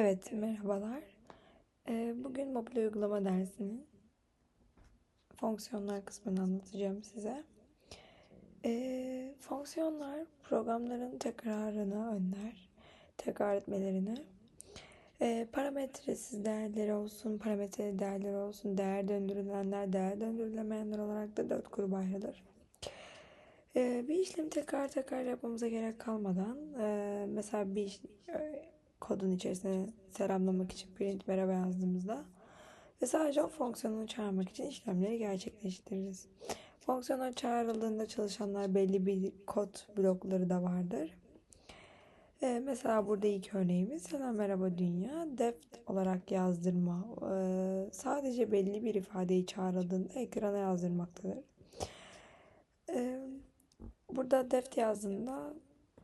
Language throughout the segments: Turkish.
Evet, merhabalar. Ee, Bugün mobil uygulama dersinin fonksiyonlar kısmını anlatacağım size. Ee, Fonksiyonlar programların tekrarını önler, tekrar etmelerini. Ee, Parametresiz değerleri olsun, parametreli değerler olsun, değer döndürülenler, değer döndürülemeyenler olarak da dört gruba ayrılır. Bir işlemi tekrar tekrar yapmamıza gerek kalmadan, e, mesela bir kodun içerisine selamlamak için print merhaba yazdığımızda ve sadece o fonksiyonu çağırmak için işlemleri gerçekleştiririz. Fonksiyonlar çağrıldığında çalışanlar belli bir kod blokları da vardır. Ee, mesela burada ilk örneğimiz selam merhaba dünya def olarak yazdırma Ee, sadece belli bir ifadeyi çağrıldığında ekrana yazdırmaktadır. Ee, burada def yazdığında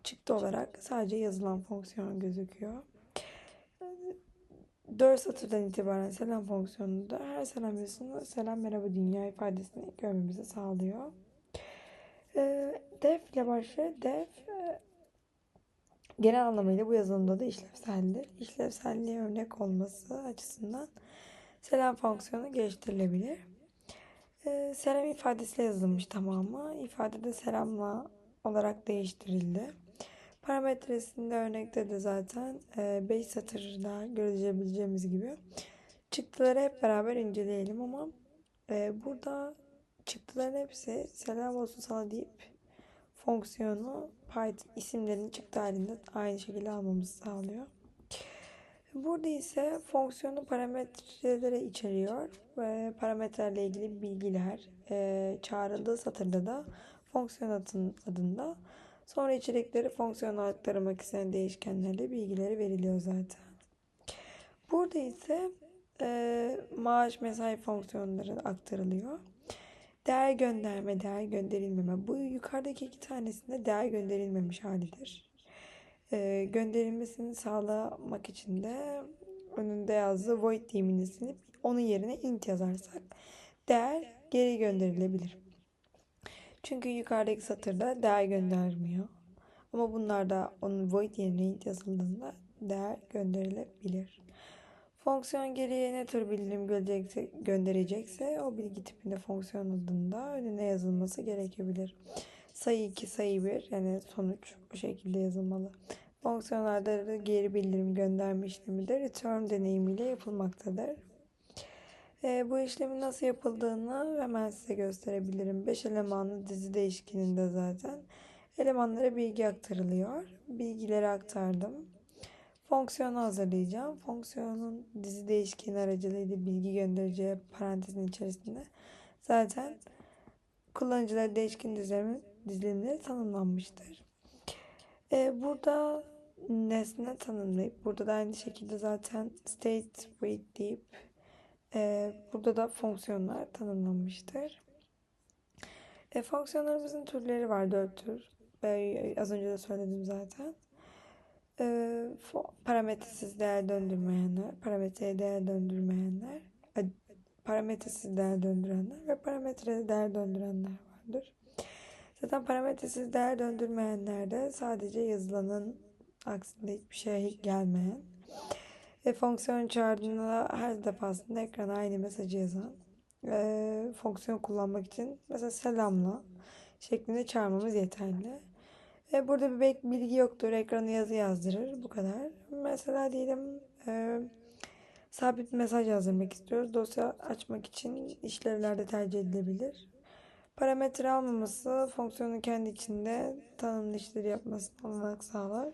çıktı olarak sadece yazılan fonksiyon gözüküyor. 4 satırdan itibaren selam fonksiyonunda her selam yazısında selam merhaba dünya ifadesini görmemizi sağlıyor. Ee, def ile başlıyor. Def e, genel anlamıyla bu yazılımda da işlevseldir. İşlevselliğe örnek olması açısından selam fonksiyonu geliştirilebilir. Ee, selam ifadesiyle yazılmış tamamı. İfadede selamla olarak değiştirildi. Parametresinde örnekte de zaten 5 satırda görebileceğimiz gibi çıktıları hep beraber inceleyelim ama e, burada çıktıların hepsi selam olsun sana deyip fonksiyonu Python isimlerini çıktı halinde aynı şekilde almamızı sağlıyor. Burada ise fonksiyonu parametreleri içeriyor ve parametrelerle ilgili bilgiler e, çağrıldığı satırda da fonksiyon adında sonra içerikleri fonksiyona aktarmak istenen değişkenlerle bilgileri veriliyor zaten. Burada ise e, maaş mesai fonksiyonları aktarılıyor. Değer gönderme, değer gönderilmeme. Bu yukarıdaki iki tanesinde değer gönderilmemiş halidir. E, gönderilmesini sağlamak için de önünde yazdığı void deyimini silip onun yerine int yazarsak değer geri gönderilebilir. Çünkü yukarıdaki satırda değer göndermiyor. Ama bunlarda onun void yerine yazıldığında değer gönderilebilir. Fonksiyon geriye ne tür bildirim gönderecekse, gönderecekse o bilgi tipinde fonksiyon adında önüne yazılması gerekebilir. Sayı 2, sayı 1 yani sonuç bu şekilde yazılmalı. Fonksiyonlarda geri bildirim gönderme işlemi de return deneyimiyle yapılmaktadır. E, bu işlemin nasıl yapıldığını hemen size gösterebilirim. 5 elemanlı dizi değişkeninde zaten elemanlara bilgi aktarılıyor. Bilgileri aktardım. Fonksiyonu hazırlayacağım. Fonksiyonun dizi değişkeni aracılığıyla bilgi göndereceği parantezin içerisinde zaten kullanıcılara değişken dizilimleri, dizilimleri tanımlanmıştır. E, burada nesne tanımlayıp burada da aynı şekilde zaten state wait deyip e, burada da fonksiyonlar tanımlanmıştır. E, fonksiyonlarımızın türleri var dört tür. E, az önce de söyledim zaten. E, parametresiz değer döndürmeyenler, parametreye değer döndürmeyenler, parametresiz değer döndürenler ve parametreli değer döndürenler vardır. Zaten parametresiz değer döndürmeyenlerde sadece yazılanın aksinde hiçbir şey gelmeyen ve fonksiyon çağırdığında her defasında ekrana aynı mesajı yazan e, fonksiyon kullanmak için mesela selamla şeklinde çağırmamız yeterli. E, burada bir bilgi yoktur. Ekrana yazı yazdırır. Bu kadar. Mesela diyelim e, sabit mesaj yazdırmak istiyoruz. Dosya açmak için işlevlerde tercih edilebilir. Parametre almaması fonksiyonun kendi içinde tanımlı işleri yapmasına olanak sağlar.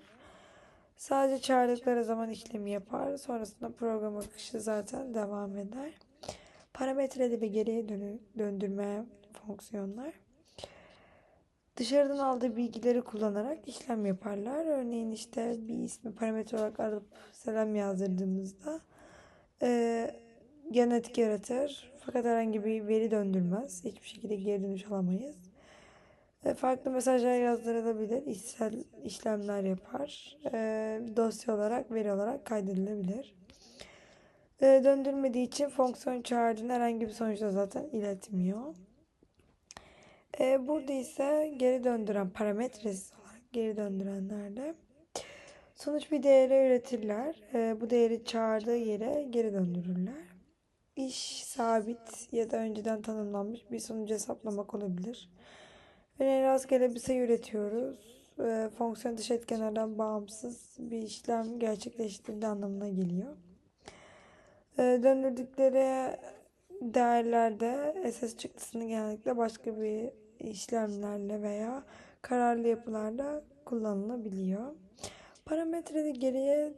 Sadece çağırdıkları zaman işlemi yapar. Sonrasında program akışı zaten devam eder. Parametreli ve geriye döndürme fonksiyonlar. Dışarıdan aldığı bilgileri kullanarak işlem yaparlar. Örneğin işte bir ismi parametre olarak alıp selam yazdırdığımızda e, genetik yaratır. Fakat herhangi bir veri döndürmez. Hiçbir şekilde geri dönüş alamayız. E, farklı mesajlar yazdırılabilir. İşsel işlemler yapar. E, dosya olarak, veri olarak kaydedilebilir. E, döndürmediği için fonksiyon çağırdığında herhangi bir sonuçta zaten iletmiyor. Burada ise geri döndüren parametresiz olarak geri döndürenlerde Sonuç bir değere üretirler. Bu değeri çağırdığı yere geri döndürürler. İş sabit ya da önceden tanımlanmış bir sonucu hesaplamak olabilir. Örneğin rastgele bir sayı üretiyoruz. Ee, fonksiyon dış etkenlerden bağımsız bir işlem gerçekleştirdiği anlamına geliyor. Ee, döndürdükleri değerlerde SS çıktısını genellikle başka bir işlemlerle veya kararlı yapılarda kullanılabiliyor. Parametrede geriye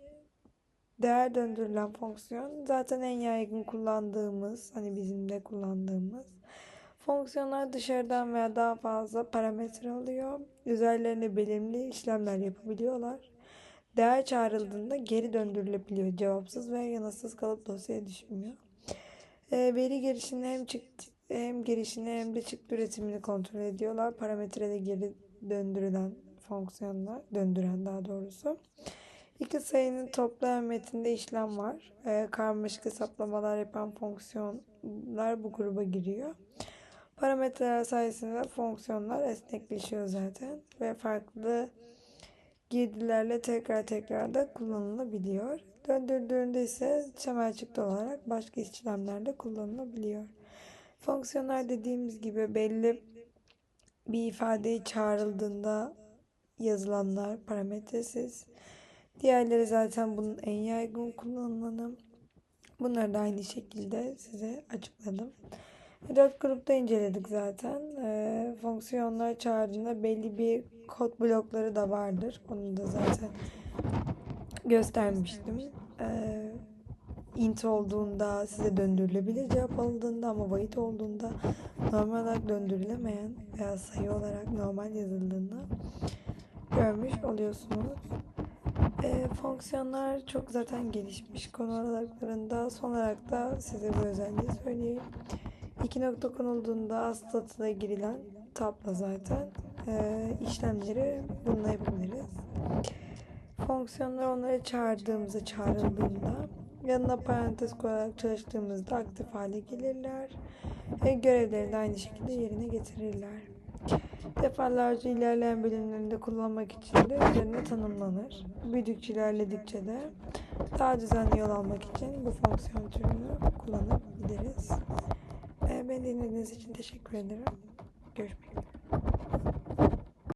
değer döndürülen fonksiyon zaten en yaygın kullandığımız, hani bizim de kullandığımız fonksiyonlar dışarıdan veya daha fazla parametre alıyor. Üzerlerine belirli işlemler yapabiliyorlar. Değer çağrıldığında geri döndürülebiliyor. Cevapsız veya yanıtsız kalıp dosyaya düşmüyor. E, veri girişini hem çıktı hem girişini hem de çıktı üretimini kontrol ediyorlar. Parametrede geri döndürülen fonksiyonlar, döndüren daha doğrusu. İki sayının toplam metinde işlem var. E, karmaşık hesaplamalar yapan fonksiyonlar bu gruba giriyor. Parametreler sayesinde fonksiyonlar esnekleşiyor zaten ve farklı girdilerle tekrar tekrar da kullanılabiliyor. Döndürdüğünde ise temel çıktı olarak başka işlemlerde kullanılabiliyor. Fonksiyonlar dediğimiz gibi belli bir ifadeyi çağrıldığında yazılanlar parametresiz. Diğerleri zaten bunun en yaygın kullanılanı. Bunları da aynı şekilde size açıkladım. Dört grupta inceledik zaten. E, fonksiyonlar çağırdığında belli bir kod blokları da vardır. Onu da zaten göstermiştim. E, int olduğunda size döndürülebilir cevap alındığında ama void olduğunda normal olarak döndürülemeyen veya sayı olarak normal yazıldığını görmüş oluyorsunuz. E, fonksiyonlar çok zaten gelişmiş konu aralarında. Son olarak da size bu özelliği söyleyeyim. İki nokta konulduğunda astatına girilen tabla zaten e, işlemleri bununla yapabiliriz. Fonksiyonlar onları çağırdığımızda çağrıldığında yanına parantez koyarak çalıştığımızda aktif hale gelirler. ve görevlerini de aynı şekilde yerine getirirler. Defalarca ilerleyen bölümlerinde kullanmak için de üzerine tanımlanır. Büyüdükçe ilerledikçe de daha düzenli yol almak için bu fonksiyon türünü kullanabiliriz. Beni dinlediğiniz için teşekkür ederim. Görüşmek üzere.